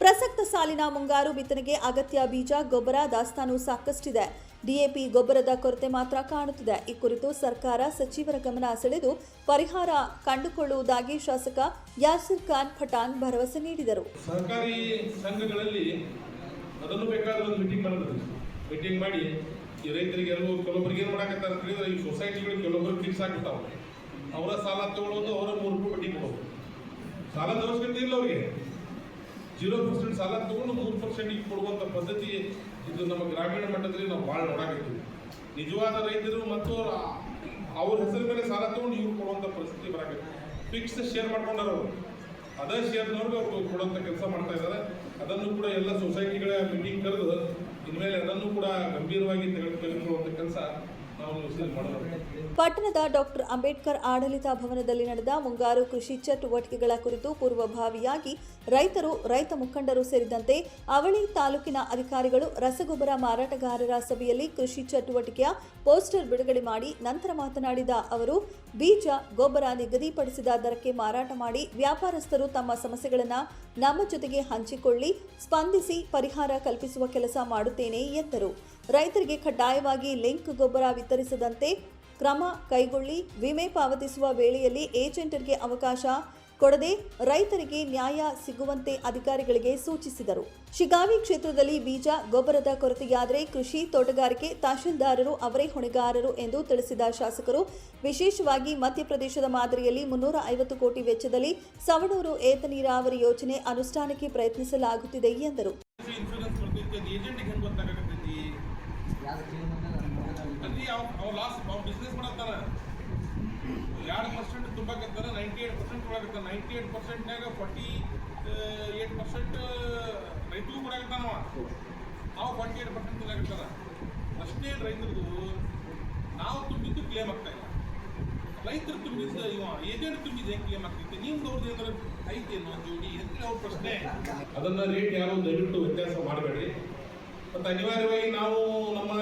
ಪ್ರಸಕ್ತ ಸಾಲಿನ ಮುಂಗಾರು ಬಿತ್ತನೆಗೆ ಅಗತ್ಯ ಬೀಜ, ಗೊಬ್ಬರ, ದಾಸ್ತಾನು ಸಾಕಷ್ಟಿದೆ. ಡಿಎಪಿ ಗೊಬ್ಬರದ ಕೊರತೆ ಮಾತ್ರ ಕಾಣುತ್ತಿದೆ. ಈ ಕುರಿತು ಸರ್ಕಾರ ಸಚಿವರ ಗಮನ ಸೆಳೆದು ಪರಿಹಾರ ಕಂಡುಕೊಳ್ಳುವುದಾಗಿ ಶಾಸಕ ಯಾಸಿರ್ ಖಾನ್ ಪಠಾನ್ ಭರವಸೆ ನೀಡಿದರು. ಸರ್ಕಾರಿ ಸಂಘಗಳಲ್ಲಿ ಅದನ್ನು ಬೇಕಾದ್ರೆ ಮೀಟಿಂಗ್ ಮಾಡಿದ್ರು ಮೀಟಿಂಗ್ ಮಾಡಿ ಈ ರೈತರಿಗೆ ಎಲ್ಲರೂ ಕೆಲವೊಬ್ರಿಗೆ ಏನು ಮಾಡಕತ್ತಾರೆ ಅಂತ ಹೇಳಿದ್ರೆ ಈ ಸೊಸೈಟಿಗಳು ಕೆಲವೊಬ್ಬರು ಫಿಕ್ಸ್ ಆಗ್ಬಿಟ್ಟಾವೆ. ಅವರ ಸಾಲ ತಗೊಳ್ಳೋದು ಅವರ ಮೂರು ರೂಪಾಯಿ ಬಡ್ಡಿ ಕೊಡೋದು. ಸಾಲದ ಅವಶ್ಯಕತೆ ಇಲ್ಲ ಅವ್ರಿಗೆ. ಜೀರೋ ಪರ್ಸೆಂಟ್ ಸಾಲ ತಗೊಂಡು ಮೂರು ಪರ್ಸೆಂಟಿಗೆ ಕೊಡುವಂಥ ಪದ್ಧತಿ ಇದು ನಮ್ಮ ಗ್ರಾಮೀಣ ಮಟ್ಟದಲ್ಲಿ ನಾವು ಭಾಳ ನೋಡಾಕತ್ತೀವಿ ನಿಜವಾದ ರೈತರು ಮತ್ತು ಅವ್ರ- ಹೆಸರು ಮೇಲೆ ಸಾಲ ತಗೊಂಡು ಇವ್ರು ಕೊಡುವಂಥ ಪರಿಸ್ಥಿತಿ ಬರಾಕತ್ತಿ ಫಿಕ್ಸ್ ಶೇರ್ ಮಾಡ್ಕೊಂಡಾರ ಅವರು. ಅದೇ ಶೇರ್ನವ್ರಿಗೆ ಅವ್ರು ಕೊಡುವಂಥ ಕೆಲಸ ಮಾಡ್ತಾ ಇದ್ದಾರೆ. ಅದನ್ನು ಕೂಡ ಎಲ್ಲ ಸೊಸೈಟಿಗಳ ಮೀಟಿಂಗ್ ಕರೆದು ಇನ್ಮೇಲೆ ಅದನ್ನು ಕೂಡ ಗಂಭೀರವಾಗಿ ತೆಗೆದು ತೆಗೆದುಕೊಳ್ಳುವಂಥ ಕೆಲಸ ಪಟ್ಟಣದ ಡಾಕ್ಟರ್ ಅಂಬೇಡ್ಕರ್ ಆಡಳಿತ ಭವನದಲ್ಲಿ ನಡೆದ ಮುಂಗಾರು ಕೃಷಿ ಚಟುವಟಿಕೆಗಳ ಕುರಿತು ಪೂರ್ವಭಾವಿಯಾಗಿ ರೈತರು, ರೈತ ಮುಖಂಡರು ಸೇರಿದಂತೆ ಅವಳಿ ತಾಲೂಕಿನ ಅಧಿಕಾರಿಗಳು, ರಸಗೊಬ್ಬರ ಮಾರಾಟಗಾರರ ಸಭೆಯಲ್ಲಿ ಕೃಷಿ ಚಟುವಟಿಕೆಯ ಪೋಸ್ಟರ್ ಬಿಡುಗಡೆ ಮಾಡಿ ನಂತರ ಮಾತನಾಡಿದ ಅವರು, ಬೀಜ, ಗೊಬ್ಬರ ನಿಗದಿಪಡಿಸಿದ ದರಕ್ಕೆ ಮಾರಾಟ ಮಾಡಿ ವ್ಯಾಪಾರಸ್ಥರು ತಮ್ಮ ಸಮಸ್ಯೆಗಳನ್ನು ನಮ್ಮ ಜೊತೆಗೆ ಹಂಚಿಕೊಳ್ಳಿ, ಸ್ಪಂದಿಸಿ ಪರಿಹಾರ ಕಲ್ಪಿಸುವ ಕೆಲಸ ಮಾಡುತ್ತೇನೆ, ಎಂದರು. ರೈತರಿಗೆ ಕಡ್ಡಾಯವಾಗಿ ಲಿಂಕ್ ಗೊಬ್ಬರ ವಿತರಿಸದಂತೆ ಕ್ರಮ ಕೈಗೊಳ್ಳಿ, ವಿಮೆ ಪಾವತಿಸುವ ವೇಳೆಯಲ್ಲಿ ಏಜೆಂಟರಿಗೆ ಅವಕಾಶ ಕೊಡದೆ ರೈತರಿಗೆ ನ್ಯಾಯ ಸಿಗುವಂತೆ ಅಧಿಕಾರಿಗಳಿಗೆ ಸೂಚಿಸಿದರು. ಶಿಗಾವಿ ಕ್ಷೇತ್ರದಲ್ಲಿ ಬೀಜ ಗೊಬ್ಬರದ ಕೊರತೆಯಾದರೆ ಕೃಷಿ ತೋಟಗಾರಿಕೆ ತಹಶೀಲ್ದಾರರು ಅವರೇ ಹೊಣೆಗಾರರು ಎಂದು ತಿಳಿಸಿದ ಶಾಸಕರು, ವಿಶೇಷವಾಗಿ ಮಧ್ಯಪ್ರದೇಶದ ಮಾದರಿಯಲ್ಲಿ ಮುನ್ನೂರ ಐವತ್ತು ಕೋಟಿ ವೆಚ್ಚದಲ್ಲಿ ಸವಣೂರು ಏತ ನೀರಾವರಿ ಯೋಜನೆ ಅನುಷ್ಠಾನಕ್ಕೆ ಪ್ರಯತ್ನಿಸಲಾಗುತ್ತಿದೆ ಎಂದರು ಇನ್ಶೂರೆನ್ಸ್ ಬರ್ತೈತಿ ಅದು ಏಜೆಂಟಿಗೆ ಹೆಂಗೆ ಗೊತ್ತಾಗತೈತಿ ಅಲ್ಲಿ ಅವ್ ಲಾಸ್ಟ್ ಲಾಸ್ ಅವ್ ಬಿಸ್ನೆಸ್ ಮಾಡತ್ತಾನ ಎರಡು ಪರ್ಸೆಂಟ್ ತುಂಬಾಕತ್ತಾರ ನೈಂಟಿ ಏಟ್ ಪರ್ಸೆಂಟ್ ಕೊಡಕತ್ತಾನ ನೈಂಟಿ ಏಟ್ ಪರ್ಸೆಂಟ್ನಾಗ ಫಾರ್ಟಿ ಏಟ್ ಪರ್ಸೆಂಟ್ ರೈತರಿಗೂ ಕೊಡಕತ್ತಾನವ ನಾವು ಫಾರ್ಟಿ ಏಟ್ ಪರ್ಸೆಂಟ್ ಕೊಡಕತ್ತಾರ ಅಷ್ಟೇ ರೈತರದು, ನಾವು ತುಂಬಿದ್ದು ಕ್ಲೇಮ್ ಆಗ್ತಾ ಇಲ್ಲ. ರೈತರು ತುಂಬಿದ್ದು ಇವ ಏಜೆಂಟ್ ತುಂಬಿದ್ದು ಹೆಂಗೆ ಕ್ಲೇಮ್ ಆಗ್ತೈತೆ? ನೀವು ಅವ್ರದ್ದು ಏನಾದ್ರು ಐತೇನೋ ಜೋಡಿ? ಹೆಂಗೆ ಅವ್ರ ಪ್ರಶ್ನೆ. ಅದನ್ನು ರೇಟ್ ಯಾರು ದಯವಿಟ್ಟು ವ್ಯತ್ಯಾಸ ಮಾಡಬೇಡಿ. ಮತ್ತು ಅನಿವಾರ್ಯವಾಗಿ ನಾವು ನಮ್ಮ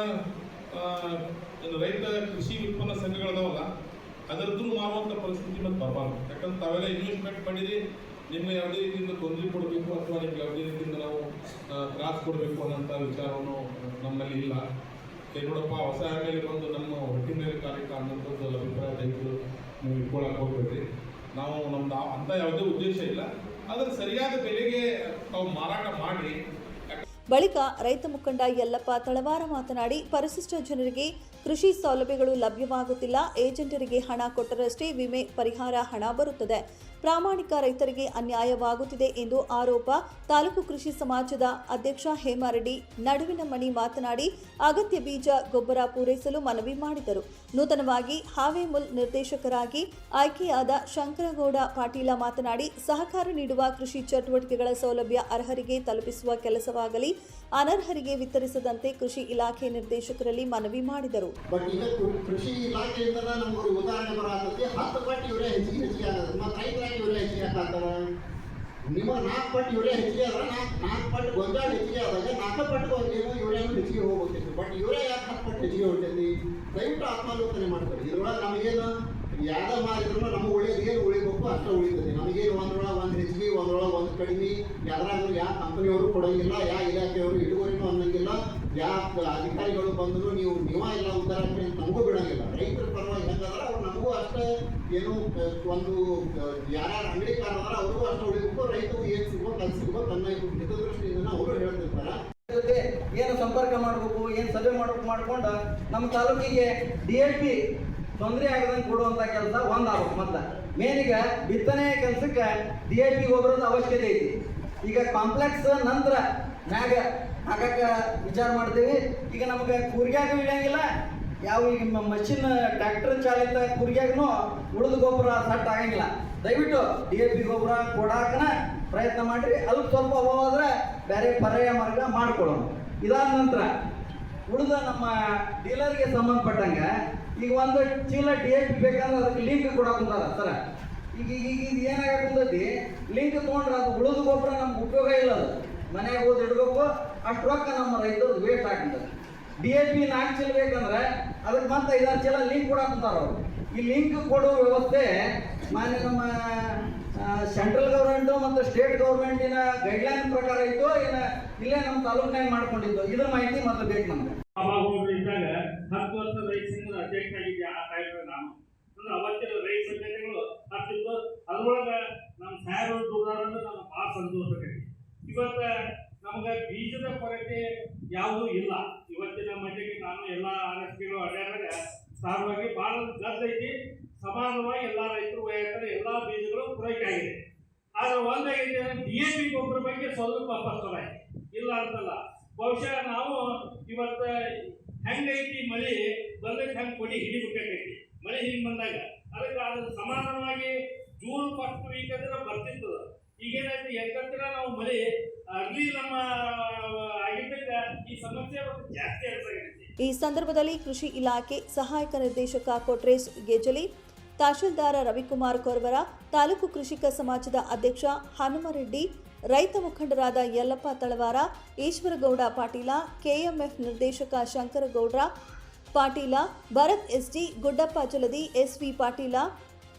ಏನು ರೈತ ಕೃಷಿ ಉತ್ಪನ್ನ ಸಂಘಗಳದಾವಲ್ಲ ಅದರದ್ದು ಮಾರುವಂಥ ಪರಿಸ್ಥಿತಿ ಮತ್ತೆ ಬರಬಾರ್ದು. ಯಾಕಂದ್ರೆ ತಾವೆಲ್ಲ ಇನ್ವೆಸ್ಟ್ಮೆಂಟ್ ಮಾಡಿರಿ, ನಿಮ್ಗೆ ಯಾವುದೇ ರೀತಿಯಿಂದ ತೊಂದರೆ ಕೊಡಬೇಕು ಅಥವಾ ನಿಮ್ಗೆ ಯಾವುದೇ ರೀತಿಯಿಂದ ನಾವು ತ್ರಾಸು ಕೊಡಬೇಕು ಅನ್ನೋಂಥ ವಿಚಾರವನ್ನು ನಮ್ಮಲ್ಲಿ ಇಲ್ಲ. ನೋಡಪ್ಪ, ಹೊಸ ಮೇಲೆ ಬಂದು ನಮ್ಮ ಹೊಟ್ಟಿನ ಮೇಲೆ ಕಾರ್ಯಕ ಅನ್ನೋಂಥದ್ದು ಅಭಿಪ್ರಾಯ ದಯವಿಟ್ಟು ನೀವು ಇಟ್ಕೊಳಕ್ಕೆ ಹೋಗ್ಬೇಡ್ರಿ. ನಾವು ನಮ್ದು ಅಂಥ ಯಾವುದೇ ಉದ್ದೇಶ ಇಲ್ಲ. ಆದರೆ ಸರಿಯಾದ ಬೆಲೆಗೆ ತಾವು ಮಾರಾಟ ಮಾಡಿರಿ. ಬಳಿಕ ರೈತ ಮುಖಂಡ ಯಲ್ಲಪ್ಪ ತಳವಾರ ಮಾತನಾಡಿ ಪರಿಶಿಷ್ಟ ಜನರಿಗೆ ಕೃಷಿ ಸೌಲಭ್ಯಗಳು ಲಭ್ಯವಾಗುತ್ತಿಲ್ಲ, ಏಜೆಂಟರಿಗೆ ಹಣ ಕೊಟ್ಟರಷ್ಟೇ ವಿಮೆ ಪರಿಹಾರ ಹಣ ಬರುತ್ತದೆ. ಪ್ರಾಮಾಣಿಕ ರೈತರಿಗೆ ಅನ್ಯಾಯವಾಗುತ್ತಿದೆ ಎಂದು ಆರೋಪ ತಾಲೂಕು ಕೃಷಿ ಸಮಾಜದ ಅಧ್ಯಕ್ಷ ಹೇಮಾರೆಡ್ಡಿ ನಡುವಿನ ಮಣಿ ಮಾತನಾಡಿ ಅಗತ್ಯ ಬೀಜ ಗೊಬ್ಬರ ಪೂರೈಸಲು ಮನವಿ ಮಾಡಿದರು. ನೂತನವಾಗಿ ಹಾವೇಮುಲ್ ನಿರ್ದೇಶಕರಾಗಿ ಆಯ್ಕೆಯಾದ ಶಂಕರಗೌಡ ಪಾಟೀಲ ಮಾತನಾಡಿ, ಸಹಕಾರ ನೀಡುವ ಕೃಷಿ ಚಟುವಟಿಕೆಗಳ ಸೌಲಭ್ಯ ಅರ್ಹರಿಗೆ ತಲುಪಿಸುವ ಕೆಲಸವಾಗಲಿ, ಅನರ್ಹರಿಗೆ ವಿತರಿಸದಂತೆ ಕೃಷಿ ಇಲಾಖೆ ನಿರ್ದೇಶಕರಲ್ಲಿ ಮನವಿ ಮಾಡಿದರು. ಕೃಷಿ ಇಲಾಖೆಯಿಂದ ಹತ್ತು ಇವರೇ ಹೆಚ್ಚಿಗೆ ಹೆಚ್ಚಿಗೆ ಇವರೇ ಹೆಚ್ಚಿಗೆ ಆಗ್ತಾವ ನಿಮ್ಮ ನಾಲ್ಕು ಪಟ್ಟು ಇವರೇ ಹೆಚ್ಚಿಗೆ ಆದ್ರೆ ನಾಲ್ಕು ನಾಲ್ಕು ಪಟ್ಟು ಗೊಂಜಾಳ ಹೆಚ್ಚಿಗೆ ಆದಾಗ ನಾಲ್ಕು ಪಟ್ಟು ಏನು ಇವರೇನು ಹೆಚ್ಚಿಗೆ ಹೋಗ್ಬೇಕಿತ್ತು ಬಟ್ ಇವರೇ ಯಾಕೆ ಹತ್ತು ಪಟ್ಟು ಹೆಚ್ಚಿಗೆ ಹೊಂಟೈತಿ ದಯವಿಟ್ಟು ಆತ್ಮಾಲೋಚನೆ ಮಾಡ್ತಾರೆ. ಇದ್ರೊಳಗೆ ನಮಗೇನು ಯಾವ್ದು ಮಾರಿದ್ರು ನಮಗೆ ಉಳಿಯೋದು ಏನು ಉಳಿಬೇಕು ಅಷ್ಟೇ ಉಳಿತದೆ. ನಮಗೇನು ಒಂದ್ರೊಳಗೆ ಒಂದು ಹೆಚ್ಚಿಗೆ, ಒಂದ್ರೊಳಗೆ ಒಂದು ಕಡಿಮೆ ಯಾರಾದ್ರೂ ಯಾವ ಕಂಪನಿಯವರು ಕೊಡೋಂಗಿಲ್ಲ ಯಾವ ಇಲಾಖೆಯವರು ಇಳುವರಿನೂ ಅನ್ನೋಂಗಿಲ್ಲ ಯಾವ ಅಧಿಕಾರಿಗಳು ಬಂದರೂ ನೀವು ನೀವ ಇಲ್ಲ ಉದ್ದಾರ ಆಗ್ರಿ ಅಂತ ನಮಗೂ ಬಿಡಂಗಿಲ್ಲ ರೈತರ ಪರವಾಗಿ ಹೆಂಗದ್ರ ಅವ್ರು ನಮಗೂ ಅಷ್ಟೇ ಏನು ಒಂದು ಯಾರ್ಯಾರು ಅಂಗಡಿಕಾರ ಅವರು ಅಷ್ಟು ಉಳಿಬೇಕು ರೈತರು ಏನು ಸಿಗೋ ತನ್ನ ಸಿಗೋ ತನ್ನ ಹಿತದೃಷ್ಟಿಯಿಂದ ಅವರು ಹೇಳ್ತಿರ್ತಾರೆ. ಜೊತೆ ಏನು ಸಂಪರ್ಕ ಮಾಡಬೇಕು, ಏನು ಸಭೆ ಮಾಡಬೇಕು ಮಾಡ್ಕೊಂಡು ನಮ್ಮ ತಾಲೂಕಿಗೆ ಡಿ ಎಲ್ ಪಿ ತೊಂದರೆ ಆಗದಂಗೆ ಕೊಡುವಂಥ ಕೆಲಸ ಒಂದು ಆಗ್ಬೇಕು ಮೊದ್ಲ. ಮೇನ್ ಈಗ ಬಿತ್ತನೆ ಕೆಲಸಕ್ಕೆ ಡಿ ಎಲ್ ಪಿ ಗೊಬ್ಬರದ ಅವಶ್ಯಕತೆ ಐತಿ. ಈಗ ಕಾಂಪ್ಲೆಕ್ಸ್ ನಂತರ ಮ್ಯಾಗ ಹಾಕಕ್ಕ ವಿಚಾರ ಮಾಡ್ತೀವಿ. ಈಗ ನಮಗೆ ಕೂರ್ಗ್ಯಾಗ ಇಳಿಯಂಗಿಲ್ಲ ಯಾವ ಈಗ ಮಷಿನ್ ಟ್ರ್ಯಾಕ್ಟರ್ ಚಾಲಿತ ಕೂರ್ಗ್ಯಾಗನು ಉಳಿದ ಗೊಬ್ಬರ ಸಟ್ ಆಗಂಗಿಲ್ಲ. ದಯವಿಟ್ಟು ಡಿ ಎ ಪಿ ಗೊಬ್ಬರ ಕೊಡಾಕನ ಪ್ರಯತ್ನ ಮಾಡಿರಿ. ಅಲ್ಪ ಸ್ವಲ್ಪ ಆದ್ರೆ ಬೇರೆ ಪರ್ಯಾಯ ಮಾರ್ಗ ಮಾಡ್ಕೊಳ್ಳೋಣ ಇದಾದ ನಂತರ ಉಳಿದ ನಮ್ಮ ಡೀಲರ್ಗೆ ಸಂಬಂಧಪಟ್ಟಂಗೆ ಈಗ ಒಂದು ಚೀಲ ಡಿ ಎ ಪಿ ಬೇಕಂದ್ರೆ ಅದಕ್ಕೆ ಲಿಂಕ್ ಕೊಡಕ್ಕೆ ಕುಂತಾರ ಸರ. ಈಗ ಈಗ ಈಗ ಲಿಂಕ್ ತೊಗೊಂಡ್ರೆ ಅದು ಉಳಿದ ಗೊಬ್ಬರ ನಮ್ಗೆ ಉಪಯೋಗ ಇಲ್ಲ ಅದು. ಮನೆಗೆ ಹೋಗಿ ಇಡ್ಬೇಕು, ಅಷ್ಟು ರೊಕ್ಕ ನಮ್ಮ ರೈತರು ವೇಸ್ಟ್ ಆಗ್ತದೆ ಡಿ ಎ ಪಿ ನಾಲ್ಕು ಚೀಲ ಬೇಕಂದ್ರೆ ಅದಕ್ಕೆ ಮತ್ತೆ ಐದಾರು ಚೀಲ ಲಿಂಕ್ ಕೊಡಕ್ಕೆ ಅವರು. ಈ ಲಿಂಕ್ ಕೊಡೋ ವ್ಯವಸ್ಥೆ ಮಾನ್ಯ ನಮ್ಮ ಸೆಂಟ್ರಲ್ ಗೌರ್ಮೆಂಟ್ ಮತ್ತು ಸ್ಟೇಟ್ ಗೌರ್ಮೆಂಟಿನ ಗೈಡ್ಲೈನ್ ಪ್ರಕಾರ ಇತ್ತು, ಇನ್ನು ಇಲ್ಲೇ ನಮ್ಮ ತಾಲೂಕಿನಾಗ ಮಾಡ್ಕೊಂಡಿದ್ದು. ಇದ್ರ ಮಾಹಿತಿ ಮೊದಲು ಬೇಕು ನಮ್ಗೆ. ಇದ್ದಾಗ ಹತ್ತು ವರ್ಷ ರೈತ ಅಧ್ಯಕ್ಷ ಆಗಿದ್ದೆ ಆ ಟೈಮ್ನಾಗ ನಾನು. ಅಂದ್ರೆ ಅವತ್ತಿನ ರೈತ ಸಂಘಟನೆಗಳು ಹತ್ತಿತ್ತು ಅದ್ರೊಳಗ ನಮ್ಮ ಸಾಹೇಬರು ದುಡ್ದಾರಂದ್ರೆ ನಮ್ಗೆ ಭಾಳ ಸಂತೋಷ ಇವತ್ತ ನಮ್ಗೆ ಬೀಜದ ಕೊರತೆ ಯಾವುದೂ ಇಲ್ಲ. ಮಟ್ಟಿಗೆ ನಾನು ಎಲ್ಲ ಆರ್ ಎಸ್ ಪಿಗಳು ಅಡ್ಡಾಡಾಗ ಸಾರವಾಗಿ ಭಾಳ ಗದ್ದೈತಿ ಸಮಾನವಾಗಿ ಎಲ್ಲ ರೈತರು ಒಯ್ಯಾತಾರೆ ಎಲ್ಲ ಬೀಜಗಳು ಪೂರೈಕೆ ಆಗಿದೆ. ಆದ್ರೆ ಒಂದಾಗಿದೆ ಡಿ ಎ ಪಿ ಗೊಬ್ಬರ ಬಗ್ಗೆ ಸ್ವಲ್ಪ ಅಪಸ್ತಾರೆ ಐತಿ ಇಲ್ಲ ಅಂತಲ್ಲ. ಬಹುಶಃ ನಾವು ಇವತ್ತು ಹೆಂಗೈತಿ ಮಳೆ ಬಂದಕ್ಕೆ ಹೆಂಗ್ ಕೊಡಿ ಹಿಡಿಬೇಕಾಗೈತಿ ಮಳೆ ಹಿಂಗೆ ಬಂದಾಗ. ಅದಕ್ಕೆ ಅದು ಸಮಾನವಾಗಿ ಜೂನ್ ಫಸ್ಟ್ ವೀಕ್ ಅಂದ್ರೆ ಬರ್ತಿತ್ತು. ಈಗೇನಾಯ್ತು ಯಾಕಂದ್ರೆ ನಾವು ಮಳೆ ಅರ್ಲಿ ನಮ್ಮ ಈ ಸಂದರ್ಭದಲ್ಲಿ ಕೃಷಿ ಇಲಾಖೆ ಸಹಾಯಕ ನಿರ್ದೇಶಕ ಕೊಟ್ರೇಶ್ ಗೆಜಲಿ ತಹಶೀಲ್ದಾರ ರವಿಕುಮಾರ್ ಕೊರ್ವರ, ತಾಲೂಕು ಕೃಷಿಕ ಸಮಾಜದ ಅಧ್ಯಕ್ಷ ಹನುಮರೆಡ್ಡಿ, ರೈತ ಮುಖಂಡರಾದ ಯಲ್ಲಪ್ಪ ತಳವಾರ, ಈಶ್ವರಗೌಡ ಪಾಟೀಲ, ಕೆಎಂಎಫ್ ನಿರ್ದೇಶಕ Shankargoudra Patil, Bharat SD Guddappa Jaladi SV Patil,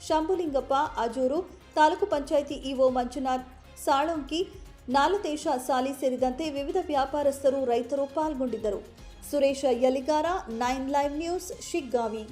Shambhulingappa Ajuru, taluk panchayat EO Manjunath, Salanki Nalatesha Sali ಸೇರಿದಂತೆ ವಿವಿಧ ವ್ಯಾಪಾರಸ್ಥರು ರೈತರು ಪಾಲ್ಗೊಂಡಿದ್ದರು. Suresha Yaligara nine live news Shiggavi.